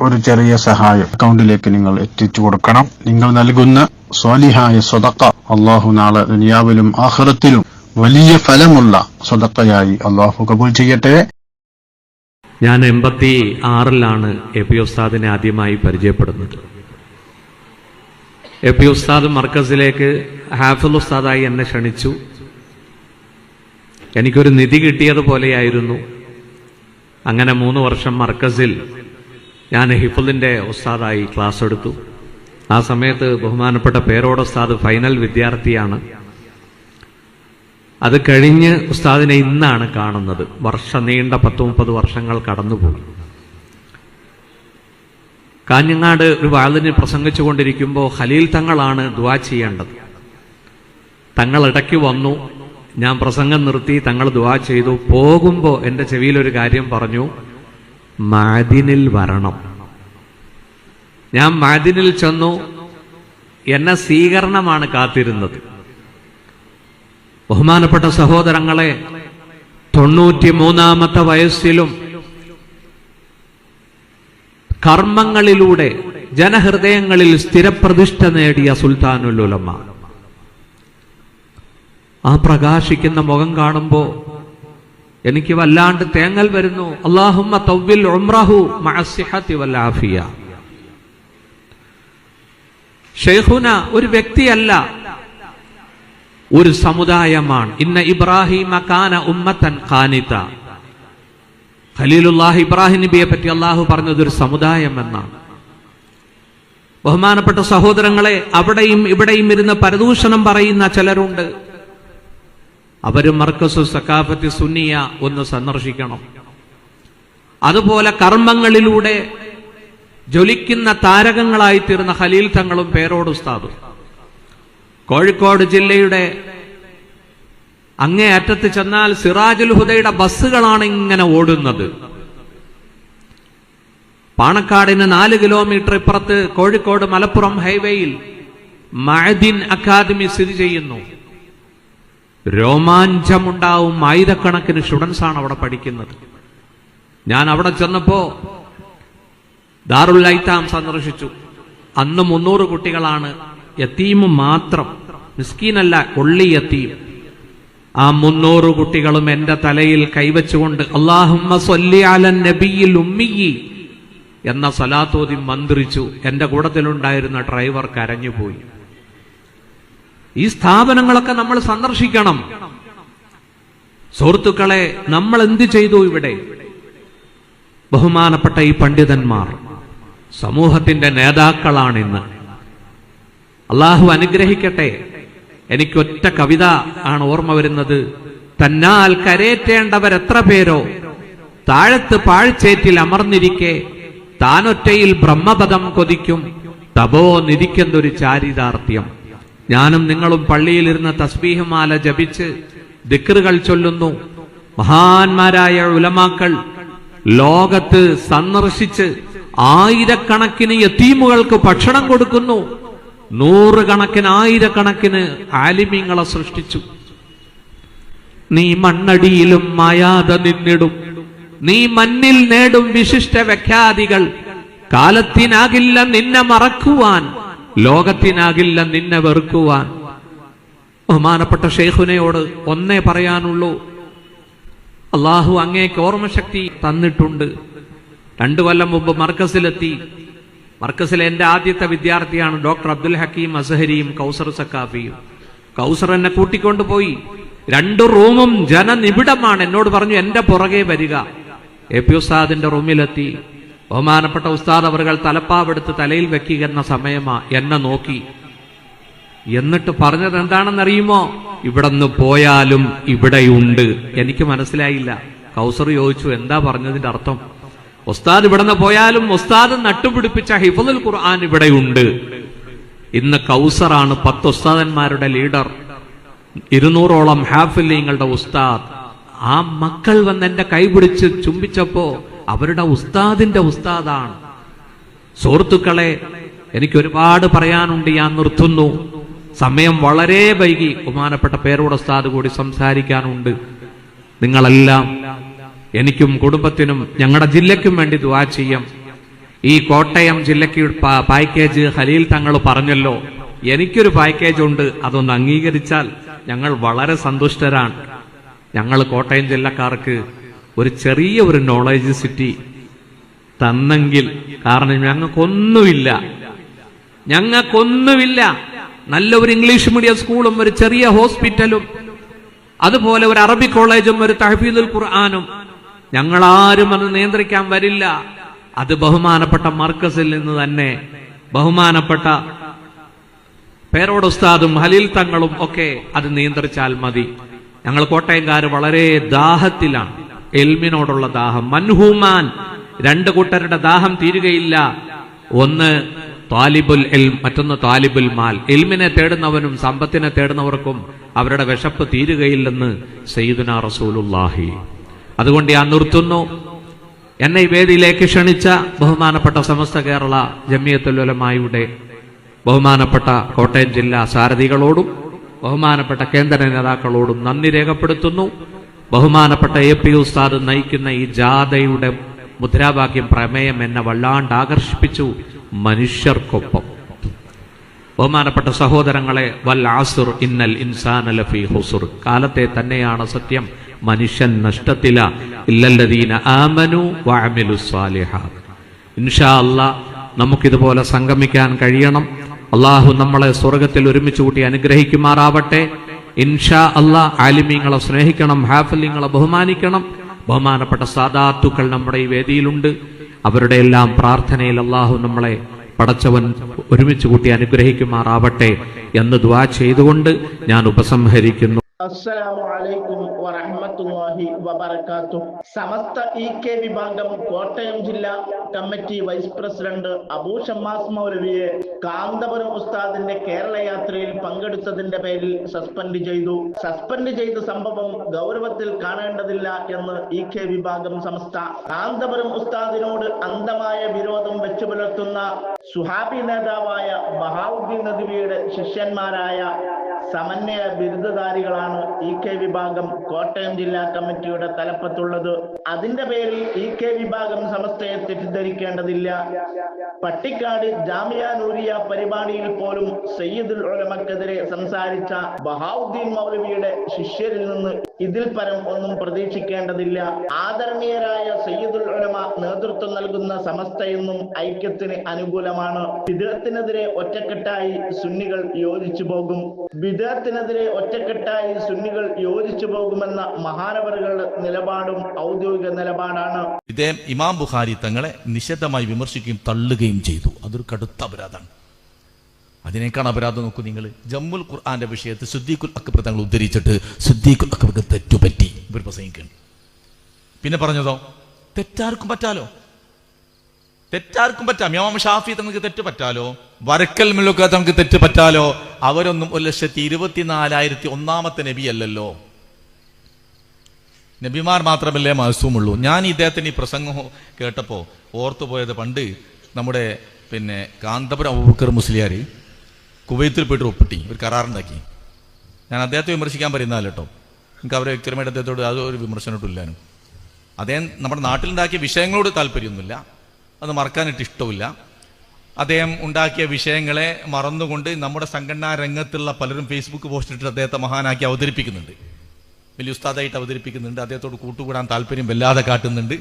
ഒരു ചെറിയ സഹായം. അക്കൗണ്ടിലേക്ക് നിങ്ങൾ എത്തിച്ചു കൊടുക്കണം. നിങ്ങൾ നൽകുന്ന സ്വാലിഹായ സ്വതക്ക അള്ളാഹു നാളെ ദുനിയാവിലും ആഹ്റത്തിലും വലിയ ഫലമുള്ള സ്വതക്കയായി അള്ളാഹു കബൂൽ ചെയ്യട്ടെ. ഞാൻ എൺപത്തി ആറിലാണ് എ പി ഉസ്താദിനെ ആദ്യമായി പരിചയപ്പെടുന്നത്. എ പി ഉസ്താദ് മർക്കസിലേക്ക് ഹാഫുൽ ഉസ്താദായി എന്നെ ക്ഷണിച്ചു. എനിക്കൊരു നിധി കിട്ടിയതുപോലെയായിരുന്നു. അങ്ങനെ മൂന്ന് വർഷം മർക്കസിൽ ഞാൻ ഹിഫുലിന്റെ ഉസ്താദായി ക്ലാസ് എടുത്തു. ആ സമയത്ത് ബഹുമാനപ്പെട്ട പേരോട് ഉസ്താദ് ഫൈനൽ വിദ്യാർത്ഥിയാണ്. അത് കഴിഞ്ഞ് ഉസ്താദിനെ ഇന്നാണ് കാണുന്നത്. വർഷ നീണ്ട പത്ത് മുപ്പത് വർഷങ്ങൾ കടന്നുപോയി. കാഞ്ഞങ്ങാട് ഒരു വാളിന് പ്രസംഗിച്ചുകൊണ്ടിരിക്കുമ്പോൾ ഖലീൽ തങ്ങളാണ് ദ്വാ ചെയ്യേണ്ടത്. തങ്ങൾ ഇടയ്ക്ക് വന്നു. ഞാൻ പ്രസംഗം നിർത്തി തങ്ങൾ ദ്വാ ചെയ്തു. പോകുമ്പോൾ എന്റെ ചെവിയിലൊരു കാര്യം പറഞ്ഞു. മാദിനിൽ വരണം. ഞാൻ മാദിനിൽ ചെന്നു. എന്നെ സ്വീകരണമാണ് കാത്തിരുന്നത്. ബഹുമാനപ്പെട്ട സഹോദരങ്ങളെ തൊണ്ണൂറ്റി മൂന്നാമത്തെ വയസ്സിലും കർമ്മങ്ങളിലൂടെ ജനഹൃദയങ്ങളിൽ സ്ഥിരപ്രതിഷ്ഠ നേടിയ സുൽത്താനുലുലമ്മ ആ പ്രകാശിക്കുന്ന മുഖം കാണുമ്പോ എനിക്ക് വല്ലാണ്ട് തേങ്ങൽ വരുന്നു. അള്ളാഹുമ്മ ഉംറഹു ഒരു വ്യക്തിയല്ല ഒരു സമുദായമാണ്. ഇന്ന ഇബ്രാഹിം കാന ഉമ്മത്തൻ ഖാനിത. ഖലീലുല്ലാഹ് ഇബ്രാഹിം നബിയെ പറ്റി അള്ളാഹു പറഞ്ഞത് ഒരു സമുദായം എന്നാണ് ബഹുമാനപ്പെട്ട സഹോദരങ്ങളെ അവിടെയും ഇവിടെയും ഇരുന്ന് പരദൂഷണം പറയുന്ന ചിലരുണ്ട്. അവരും മർക്കസു സക്കാഫത്തി സുന്നിയ ഒന്ന് സന്ദർശിക്കണം. അതുപോലെ കർമ്മങ്ങളിലൂടെ ജ്വലിക്കുന്ന താരകങ്ങളായി തീർന്ന ഖലീൽ തങ്ങളും പേരോട് ഉസ്താദ്. കോഴിക്കോട് ജില്ലയുടെ അങ്ങേ അറ്റത്ത് ചെന്നാൽ സിറാജുൽ ഹുദയുടെ ബസ്സുകളാണ് ഇങ്ങനെ ഓടുന്നത്. പാണക്കാടിന് നാല് കിലോമീറ്റർ ഇപ്പുറത്ത് കോഴിക്കോട് മലപ്പുറം ഹൈവേയിൽ മഅദിൻ അക്കാദമി സ്ഥിതി ചെയ്യുന്നു. രോമാഞ്ചമുണ്ടാവും ആയിരക്കണക്കിന് സ്റ്റുഡൻസ് ആണ് അവിടെ പഠിക്കുന്നത്. ഞാൻ അവിടെ ചെന്നപ്പോ ദാറുല്ലൈത്താം സന്ദർശിച്ചു. അന്ന് മുന്നൂറ് കുട്ടികളാണ് യത്തീമ് മാത്രം. മിസ്കീനല്ല കൊള്ളി യത്തീം ആ മുന്നൂറ് കുട്ടികളും എന്റെ തലയിൽ കൈവച്ചുകൊണ്ട് അള്ളാഹുമ്മ നബിയിൽ ഉമ്മിയി എന്ന സലാത്തോതി മന്ത്രിച്ചു. എന്റെ കൂടത്തിലുണ്ടായിരുന്ന ഡ്രൈവർ കരഞ്ഞുപോയി. ഈ സ്ഥാപനങ്ങളൊക്കെ നമ്മൾ സന്ദർശിക്കണം. സുഹൃത്തുക്കളെ നമ്മൾ എന്ത് ചെയ്തു ഇവിടെ? ബഹുമാനപ്പെട്ട ഈ പണ്ഡിതന്മാർ സമൂഹത്തിന്റെ നേതാക്കളാണ് ഇന്ന്. അള്ളാഹു അനുഗ്രഹിക്കട്ടെ. എനിക്കൊറ്റ കവിത ആണ് ഓർമ്മ വരുന്നത്. തന്നാൽ കരേറ്റേണ്ടവരെത്ര പേരോ? താഴത്ത് പാഴ്ചേറ്റിൽ അമർന്നിരിക്കെ താനൊറ്റയിൽ ബ്രഹ്മപദം കൊതിക്കും. തപോ നിരിക്കുന്നൊരു ചാരിതാർത്ഥ്യം. ഞാനും നിങ്ങളും പള്ളിയിലിരുന്ന തസ്ബീഹമാല ജപിച്ച് ദിക്കറുകൾ ചൊല്ലുന്നു. മഹാന്മാരായ ഉലമാക്കൾ ലോകത്ത് സന്ദർശിച്ച് ആയിരക്കണക്കിന് യത്തീമുകൾക്ക് ഭക്ഷണം കൊടുക്കുന്നു. നൂറുകണക്കിന് ആയിരക്കണക്കിന് ആലിമ്യങ്ങളെ സൃഷ്ടിച്ചു. നീ മണ്ണടിയിലും മായാതെ നിന്നിടും. നീ മണ്ണിൽ നേടും വിശിഷ്ട വ്യഖ്യാതികൾ. കാലത്തിനാകില്ല നിന്നെ മറക്കുവാൻ. ലോകത്തിനാകില്ല നിന്നെ വെറുക്കുവാൻ. ബഹുമാനപ്പെട്ട ഷെയ്ഖുനയോട് ഒന്നേ പറയാനുള്ളൂ. അള്ളാഹു അങ്ങേക്ക് ഓർമ്മശക്തി തന്നിട്ടുണ്ട്. രണ്ടു കൊല്ലം മുമ്പ് മർക്കസിലെത്തി. മർക്കസിലെ എന്റെ ആദ്യത്തെ വിദ്യാർത്ഥിയാണ് ഡോക്ടർ അബ്ദുൽ ഹക്കീം അസഹരിയും കൗസർ സക്കാഫിയും കൗസർ എന്നെ കൂട്ടിക്കൊണ്ടുപോയി രണ്ട് റൂമും ജനനിബിഡമാണ് എന്നോട് പറഞ്ഞു എന്റെ പുറകെ വരിക. എ പി ഉസ്താദിന്റെ റൂമിലെത്തി. ബഹുമാനപ്പെട്ട ഉസ്താദ് അവർകൾ തലപ്പാവെടുത്ത് തലയിൽ വെക്കുന്ന സമയമാ എന്നെ നോക്കി. എന്നിട്ട് പറഞ്ഞത് എന്താണെന്നറിയുമോ? ഇവിടെ നിന്ന് പോയാലും ഇവിടെയുണ്ട്. എനിക്ക് മനസ്സിലായില്ല. കൗസർ ചോദിച്ചു എന്താ പറഞ്ഞതിന്റെ അർത്ഥം? ഉസ്താദ് ഇവിടുന്ന് പോയാലും ഉസ്താദ് നട്ടുപിടിപ്പിച്ച ഹിഫുൽ ഖുർആൻ ഇവിടെയുണ്ട്. ഇന്ന് കൗസറാണ് പത്ത് ഉസ്താദന്മാരുടെ ലീഡർ. ഇരുന്നൂറോളം ഹാഫില്യങ്ങളുടെ ഉസ്താദ്. ആ മക്കൾ വന്ന് എന്റെ കൈപിടിച്ച് ചുംബിച്ചപ്പോ അവരുടെ ഉസ്താദിന്റെ ഉസ്താദാണ്. സുഹൃത്തുക്കളെ എനിക്ക് ഒരുപാട് പറയാനുണ്ട് ഞാൻ നിർത്തുന്നു. സമയം വളരെ വൈകി. ബഹുമാനപ്പെട്ട പേരോട് ഉസ്താദ് കൂടി സംസാരിക്കാനുണ്ട്. നിങ്ങളെല്ലാം എനിക്കും കുടുംബത്തിനും ഞങ്ങളുടെ ജില്ലയ്ക്കും വേണ്ടി ദുവാ ചെയ്യാം. ഈ കോട്ടയം ജില്ലയ്ക്ക് പാക്കേജ് ഹലീൽ തങ്ങൾ പറഞ്ഞല്ലോ. എനിക്കൊരു പാക്കേജ് ഉണ്ട് അതൊന്ന് അംഗീകരിച്ചാൽ ഞങ്ങൾ വളരെ സന്തുഷ്ടരാണ്. ഞങ്ങൾ കോട്ടയം ജില്ലക്കാർക്ക് ഒരു ചെറിയ ഒരു നോളജ് സിറ്റി തന്നെങ്കിൽ കാരണം ഞങ്ങൾക്കൊന്നുമില്ല. ഞങ്ങൾക്കൊന്നുമില്ല. നല്ല ഒരു ഇംഗ്ലീഷ് മീഡിയം സ്കൂളും ഒരു ചെറിയ ഹോസ്പിറ്റലും അതുപോലെ ഒരു അറബി കോളേജും ഒരു തഹഫീദുൽ ഖുർആാനും ഞങ്ങളാരും അത് നിയന്ത്രിക്കാൻ വരില്ല. അത് ബഹുമാനപ്പെട്ട മർക്കസിൽ നിന്ന് തന്നെ ബഹുമാനപ്പെട്ട പേരോട് ഉസ്താദും ഹലീൽ തങ്ങളും ഒക്കെ അത് നിയന്ത്രിച്ചാൽ മതി. ഞങ്ങൾ കോട്ടയംകാർ വളരെ ദാഹത്തിലാണ്. എൽമിനോടുള്ള ദാഹം. മൻഹൂമാൻ രണ്ട് കൂട്ടരുടെ ദാഹം തീരുകയില്ല. ഒന്ന് താലിബുൽ എൽ മറ്റൊന്ന് താലിബുൽ മാൽ. എൽമിനെ തേടുന്നവനും സമ്പത്തിനെ തേടുന്നവർക്കും അവരുടെ വിശപ്പ് തീരുകയില്ലെന്ന് സയ്യിദുന റസൂലുല്ലാഹി അതുകൊണ്ട് ഞാൻ നിർത്തുന്നു. എന്നെ ഈ വേദിയിലേക്ക് ക്ഷണിച്ച ബഹുമാനപ്പെട്ട സമസ്ത കേരള ജമിയത്തുലമായുടെ ബഹുമാനപ്പെട്ട കോട്ടയം ജില്ലാ സാരഥികളോടും ബഹുമാനപ്പെട്ട കേന്ദ്ര നേതാക്കളോടും നന്ദി രേഖപ്പെടുത്തുന്നു. ബഹുമാനപ്പെട്ട എ പി ഉസ്താദ് നയിക്കുന്ന ഈ ജാഥയുടെ മുദ്രാവാക്യം പ്രമേയം എന്നെ വല്ലാണ്ട് ആകർഷിപ്പിച്ചു മനുഷ്യർക്കൊപ്പം. ബഹുമാനപ്പെട്ട സഹോദരങ്ങളെ വൽ ആസുർ ഇന്നൽ ഇൻസാൻ ലഫി ഹുസുർ. കാലത്തെ തന്നെയാണ് സത്യം. മനുഷ്യൻ നഷ്ടത്തില. ഇല്ലല്ലദീന ആമനു വഅമിലു ഇൻഷാ അല്ലാ നമുക്കിതുപോലെ സംഗമിക്കാൻ കഴിയണം. അള്ളാഹു നമ്മളെ സ്വർഗത്തിൽ ഒരുമിച്ച് കൂട്ടി അനുഗ്രഹിക്കുമാറാവട്ടെ. ഇൻഷാ അള്ളാ ആലിമീങ്ങളെ സ്നേഹിക്കണം ഹാഫലിങ്ങളെ ബഹുമാനിക്കണം. ബഹുമാനപ്പെട്ട സാധാത്തുക്കൾ നമ്മുടെ ഈ വേദിയിലുണ്ട്. അവരുടെ എല്ലാം പ്രാർത്ഥനയിൽ അള്ളാഹു നമ്മളെ പടച്ചവൻ ഒരുമിച്ച് കൂട്ടി അനുഗ്രഹിക്കുമാറാവട്ടെ എന്ന് ദ്വാ ചെയ്തുകൊണ്ട് ഞാൻ ഉപസംഹരിക്കുന്നു. അസ്സലാമു അലൈക്കും വബറകാതുഹു. സമസ്ത ഇ കെ വിഭാഗം കോട്ടയം ജില്ലാ committee vice president Abu Shammas മൗലവിയെ Kanthapuram ഉസ്താദിന്റെ കേരള യാത്രയിൽ പങ്കെടുത്തതിന്റെ പേരിൽ സസ്പെൻഡ് ചെയ്തു. സസ്പെൻഡ് ചെയ്ത സംഭവം ഗൗരവത്തിൽ കാണേണ്ടതില്ല എന്ന് ഇ കെ വിഭാഗം സംസ്ഥ കാന്തപുരം ഉസ്താദിനോട് അന്ധമായ വിരോധം വെച്ചു പുലർത്തുന്ന സുഹാബി നേതാവായ ബഹാവുദ്ദീൻ നദ്വിയുടെ ശിഷ്യന്മാരായ സമന്വയ ബിരുദധാരികളാണ് ഇ കെ വിഭാഗം കോട്ടയം ജില്ലാ കമ്മിറ്റിയുടെ തലപ്പത്തുള്ളത്. അതിന്റെ പേരിൽ ഇ കെ വിഭാഗം സമസ്തയെ തെറ്റിദ്ധരിക്കേണ്ടതില്ല. പട്ടിക്കാട് ജാമിയ നൂരിയ പരിപാടിയിൽ പോലും സയ്യിദുൽ ഉലമക്കെതിരെ സംസാരിച്ച ബഹാവുദ്ദീൻ മൗലവിയുടെ ശിഷ്യരിൽ നിന്ന് ഇതിൽ പരം ഒന്നും പ്രതീക്ഷിക്കേണ്ടതില്ല. ആദരണീയരായ സയ്യിദുൽ ഉലമ നേതൃത്വം നൽകുന്ന സമസ്തയെന്നും ഐക്യത്തിന് അനുകൂലമാണ്. വിദേഹത്തിനെതിരെ ഒറ്റക്കെട്ടായി സുന്നികൾ യോജിച്ചു പോകും. വിദേഹത്തിനെതിരെ ഒറ്റക്കെട്ടായി സുന്നികൾ യോജിച്ചു പോകുമെന്ന മഹാനവറുകളുടെ നിലപാടും ഔദ്യോഗിക നിലപാടാണ്. ഇദ്ദേഹം ഇമാം ബുഖാരി തങ്ങളെ നിശബ്ദമായി വിമർശിക്കുകയും തള്ളുകയും ചെയ്തു. അതൊരു കടുത്ത അപരാധമാണ്. അതിനേക്കാൾ അപരാധം നോക്കൂ നിങ്ങൾ. ജമ്മുൽ ഖുർആന്റെ വിഷയത്തിൽ സുദ്ദീഖുൽ അക്ബർ തങ്ങൾ ഉദ്ധരിച്ചിട്ട് സുദ്ദീഖുൽ അക്ബർക്ക് തെറ്റുപറ്റി ഇവർ പ്രസംഗിക്കുകയാണ്. പിന്നെ പറഞ്ഞതോ? തെറ്റാർക്കും പറ്റാലോ? തെറ്റാർക്കും പറ്റാം. യോമ ഷാഫി തങ്ങൾക്ക് തെറ്റ് പറ്റാലോ? വരക്കൽ മുല്ലൊക്കെ തങ്ങൾക്ക് തെറ്റ് പറ്റാലോ? അവരൊന്നും ഒരു ലക്ഷത്തി ഇരുപത്തിനാലായിരത്തി ഒന്നാമത്തെ നബിയല്ലല്ലോ. നബിമാർ മാത്രമല്ലേ മാസവുമുള്ളൂ ഞാൻ ഇദ്ദേഹത്തിന് ഈ പ്രസംഗം കേട്ടപ്പോൾ ഓർത്തുപോയത് പണ്ട് നമ്മുടെ പിന്നെ കാന്തപുരം അബൂബക്കർ മുസ്ലിയാർ കുവൈത്തിൽ പോയിട്ട് ഒപ്പിട്ടി ഒരു കരാറുണ്ടാക്കി. ഞാൻ അദ്ദേഹത്തെ വിമർശിക്കാൻ പറയുന്നതല്ല കേട്ടോ. എനിക്ക് അവരെ വ്യക്തിപരമായിട്ട് അദ്ദേഹത്തോട് അതൊരു വിമർശനമായിട്ടും ഇല്ലാനും. അദ്ദേഹം നമ്മുടെ നാട്ടിലുണ്ടാക്കിയ വിഷയങ്ങളോട് താല്പര്യമൊന്നുമില്ല. അത് മറക്കാനായിട്ട് ഇഷ്ടമില്ല അദ്ദേഹം ഉണ്ടാക്കിയ വിഷയങ്ങളെ മറന്നുകൊണ്ട് നമ്മുടെ സംഘടനാ രംഗത്തുള്ള പലരും ഫേസ്ബുക്ക് പോസ്റ്റ് ഇട്ട് അദ്ദേഹത്തെ മഹാനാക്കി അവതരിപ്പിക്കുന്നുണ്ട്. വലിയ ഉസ്താദായിട്ട് അവതരിപ്പിക്കുന്നുണ്ട്. അദ്ദേഹത്തോട് കൂട്ടുകൂടാൻ താല്പര്യം വല്ലാതെ കാട്ടുന്നുണ്ട്.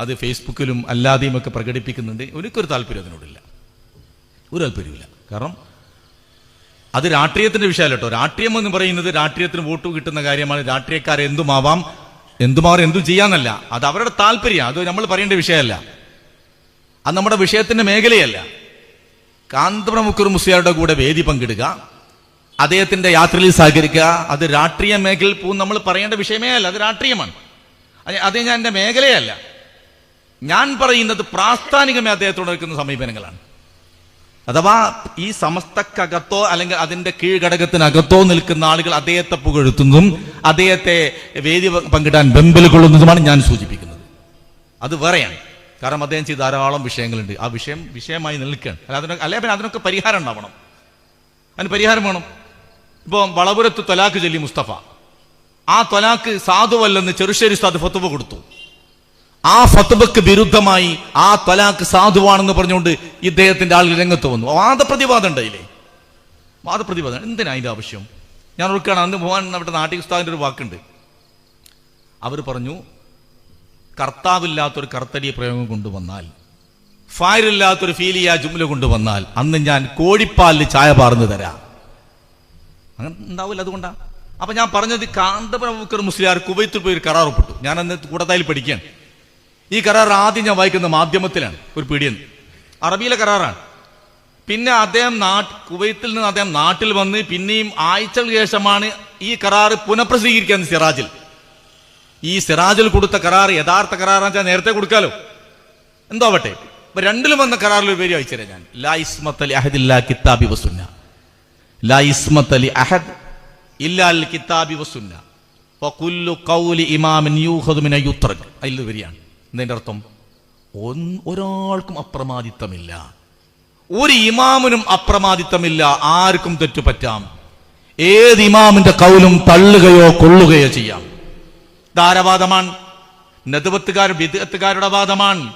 അത് ഫേസ്ബുക്കിലും അല്ലാതെയും ഒക്കെ പ്രകടിപ്പിക്കുന്നുണ്ട്. എനിക്കൊരു താല്പര്യം അതിനോടില്ല. ഒരു താല്പര്യമില്ല കാരണം അത് രാഷ്ട്രീയത്തിന്റെ വിഷയമല്ല കേട്ടോ. രാഷ്ട്രീയം എന്ന് പറയുന്നത് രാഷ്ട്രീയത്തിന് വോട്ട് കിട്ടുന്ന കാര്യമാണ്. രാഷ്ട്രീയക്കാരെ എന്തുമാവാം എന്തുമാവാം എന്തും ചെയ്യാന്നല്ല. അത് അവരുടെ താല്പര്യം. അത് നമ്മൾ പറയേണ്ട വിഷയമല്ല. അത് നമ്മുടെ വിഷയത്തിന്റെ മേഖലയല്ല. കാന്തപുരം മുക്കൂർ മുസ്ലിയാരുടെ കൂടെ വേദി പങ്കിടുക അദ്ദേഹത്തിന്റെ യാത്രയിൽ സഹകരിക്കുക. അത് രാഷ്ട്രീയ മേഖലയിൽ പോകും. നമ്മൾ പറയേണ്ട വിഷയമേ അല്ല അത് രാഷ്ട്രീയമാണ്. അത് ഞാൻ എന്റെ മേഖലയല്ല. ഞാൻ പറയുന്നത് പ്രാസ്ഥാനികമേ അദ്ദേഹത്തോട് നിൽക്കുന്ന സമീപനങ്ങളാണ്. അഥവാ ഈ സമസ്തക്കകത്തോ അല്ലെങ്കിൽ അതിന്റെ കീഴ്ഘടകത്തിനകത്തോ നിൽക്കുന്ന ആളുകൾ അദ്ദേഹത്തെ പുകഴ്ത്തുന്നതും അദ്ദേഹത്തെ വേദി പങ്കിടാൻ ബെമ്പൽ കൊള്ളുന്നതുമാണ് ഞാൻ സൂചിപ്പിക്കുന്നത്. അത് വേറെയാണ്. കാരണം അദ്ദേഹം ചെയ്ത ധാരാളം വിഷയങ്ങളുണ്ട്. ആ വിഷയം വിഷയമായി നിൽക്കുകയാണ്. അല്ല അതിനൊക്കെ അല്ലെ പിന്നെ അതിനൊക്കെ പരിഹാരം ഉണ്ടാവണം. അതിന് പരിഹാരം വേണം. ഇപ്പോൾ വളപുരത്ത് തൊലാക്ക് ചൊല്ലി മുസ്തഫ. ആ തൊലാക്ക് സാധുവല്ലെന്ന് ചെറുശ്ശേരി ഉസ്താദ് ഫത്തുവ കൊടുത്തു. ആ ഫത്തുബക്ക് വിരുദ്ധമായി ആ തൊലാക്ക് സാധുവാണെന്ന് പറഞ്ഞുകൊണ്ട് ഇദ്ദേഹത്തിന്റെ ആളുകൾ രംഗത്ത് വന്നു. വാദപ്രതിവാദം ഉണ്ടായില്ലേ വാദപ്രതിവാദം. എന്തിനാ അതിന്റെ ആവശ്യം? ഞാൻ ഓർക്കുകയാണ് അന്ന് പോകാൻ നമ്മുടെ നാട്ടിക ഉസ്താദിന്റെ ഒരു വാക്കുണ്ട്. അവർ പറഞ്ഞു കർത്താവില്ലാത്തൊരു കർത്തടി പ്രയോഗം കൊണ്ടുവന്നാൽ ഫായറില്ലാത്തൊരു ഫീലിയ ജുംല കൊണ്ടുവന്നാൽ അന്ന് ഞാൻ കോഴിപ്പാലിൽ ചായ പാർന്നു തരാം. അങ്ങനെ ഉണ്ടാവില്ല അതുകൊണ്ടാ. അപ്പൊ ഞാൻ പറഞ്ഞത് കാന്തപുരമുക്കർ മുസ്ലിയാർ കുവൈത്തിൽ പോയി ഒരു കരാർ ഒപ്പിട്ടു. ഞാൻ അന്ന് കൂടത്തായിൽ പഠിക്കുകയാണ്. ഈ കരാർ ആദ്യം ഞാൻ വായിക്കുന്ന മാധ്യമത്തിലാണ് ഒരു പീഡിയെന്ന് അറബിയിലെ കരാറാണ്. പിന്നെ അദ്ദേഹം നാട്ട് കുവൈത്തിൽ നിന്ന് അദ്ദേഹം നാട്ടിൽ വന്ന് പിന്നെയും ആഴ്ചകൾക്ക് ശേഷമാണ് ഈ കരാർ പുനഃപ്രസിദ്ധീകരിക്കുന്നത് സിറാജിൽ. ഈ സിറാജിൽ കൊടുത്ത കരാർ യഥാർത്ഥ കരാറാന്ന് വെച്ചാൽ നേരത്തെ കൊടുക്കാലോ. എന്തോ ആവട്ടെ. ഇപ്പൊ രണ്ടിലും വന്ന കരാറിൽ ഒരു പേര് ഞാൻ. ലാ ഇസ്മത്ത് കിതാബി വസുന്ന ലാ അഹദ് ഇല്ലാൽ കിതാബി വസുന്ന ഖൗലി ഇമാമിൻ മിന അർത്ഥം? ഒരാൾക്കും അപ്രമാദിത്വമില്ല ഒരു ഇമാമിനും അപ്രമാദിത്വമില്ല ആർക്കും തെറ്റുപറ്റാം. ഏത് ഇമാമിന്റെ കൗലും തള്ളുകയോ കൊള്ളുകയോ ചെയ്യാം. ധാരവാദമാണ്. നെതുവത്തുകാരും ബിദത്തുകാരുടെ വാദമാണ്.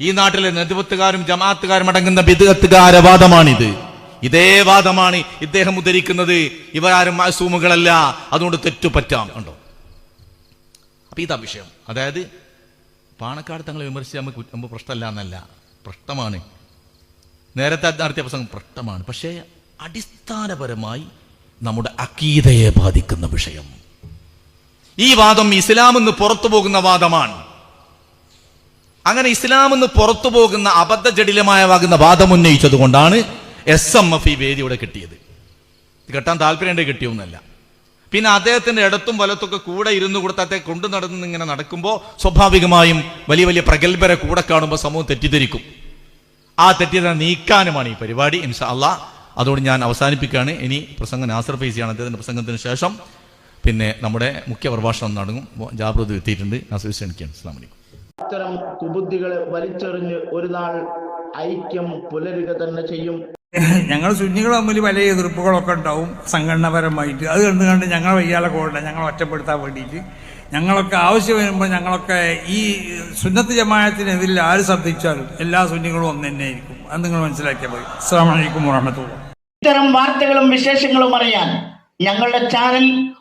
ഈ നാട്ടിലെ നെതുവത്തുകാരും ജമാഅത്തുകാരും അടങ്ങുന്ന ബിദത്തുകാര വാദമാണിത്. ഇതേ വാദമാണ് ഇദ്ദേഹം ഉദ്ധരിക്കുന്നത്. ഇവരാരും മാസൂമുകളല്ല അതുകൊണ്ട് തെറ്റുപറ്റാം ഉണ്ടോ അപ്പൊ ഇതാ വിഷയം. അതായത് പാണക്കാട് തങ്ങളെ വിമർശിച്ച് നമുക്ക് നമുക്ക് പ്രശ്നമല്ല എന്നല്ല. പ്രശ്നമാണ്. നേരത്തെ നടത്തിയ പ്രസംഗം പ്രശ്നമാണ്. പക്ഷേ അടിസ്ഥാനപരമായി നമ്മുടെ അക്കീതയെ ബാധിക്കുന്ന വിഷയം. ഈ വാദം ഇസ്ലാമെന്ന് പുറത്തു പോകുന്ന വാദമാണ്. അങ്ങനെ ഇസ്ലാമെന്ന് പുറത്തു പോകുന്ന അബദ്ധജടിലമായവാകുന്ന വാദം ഉന്നയിച്ചത് കൊണ്ടാണ് എസ് എം എഫ് ഈ വേദിയുടെ കിട്ടിയത്. കെട്ടാൻ താല്പര്യം കിട്ടിയൊന്നല്ല പിന്നെ അദ്ദേഹത്തിന്റെ ഇടത്തും വലത്തൊക്കെ കൂടെ ഇരുന്ന് കൊടുത്തത്തെ കൊണ്ടു നടന്ന് ഇങ്ങനെ നടക്കുമ്പോൾ സ്വാഭാവികമായും വലിയ വലിയ പ്രഗത്ഭരെ കൂടെ കാണുമ്പോൾ സമൂഹം തെറ്റിദ്ധരിക്കും. ആ തെറ്റിദ്ധ നീക്കാനുമാണ് ഈ പരിപാടി ഇൻഷാ അള്ളാ. അതുകൊണ്ട് ഞാൻ അവസാനിപ്പിക്കുകയാണ്. ഇനി പ്രസംഗം നാസർ ഫൈസിയാണ് അദ്ദേഹത്തിന്റെ പ്രസംഗത്തിന് ശേഷം. പിന്നെ നമ്മുടെ മുഖ്യ പ്രഭാഷണം നടങ്ങും ജാഗ്രത എത്തിയിട്ടുണ്ട്. അസോസിയേഷൻ അസ്സാം വലൈക്കും ഇത്തരം കുബുദ്ധികളെ വലിച്ചെറിഞ്ഞ് ഒരു നാൾ ഐക്യം പുലരുക തന്നെ ചെയ്യും. ഞങ്ങൾ സുന്നികൾ തമ്മിൽ പല എതിർപ്പുകളൊക്കെ ഉണ്ടാവും സംഘടനാപരമായിട്ട്. അത് കണ്ട് കണ്ട് ഞങ്ങൾ വയ്യാലെ കൊണ്ട ഞങ്ങൾ ഒറ്റപ്പെടുത്താൻ വേണ്ടിയിട്ട്. ഞങ്ങളൊക്കെ ആവശ്യം വരുമ്പോൾ ഞങ്ങളൊക്കെ ഈ സുന്നത്ത് ജമായത്തിനെതിരിൽ ആര് ശബ്ദിച്ചാലും എല്ലാ സുന്നികളും ഒന്ന് തന്നെ ആയിരിക്കും അത് നിങ്ങൾ മനസ്സിലാക്കിയാൽ മതി. അസ്സാം വലൈക്കും വറഹമത്തുള്ള ഇത്തരം വാർത്തകളും വിശേഷങ്ങളും അറിയാൻ ഞങ്ങളുടെ ചാനൽ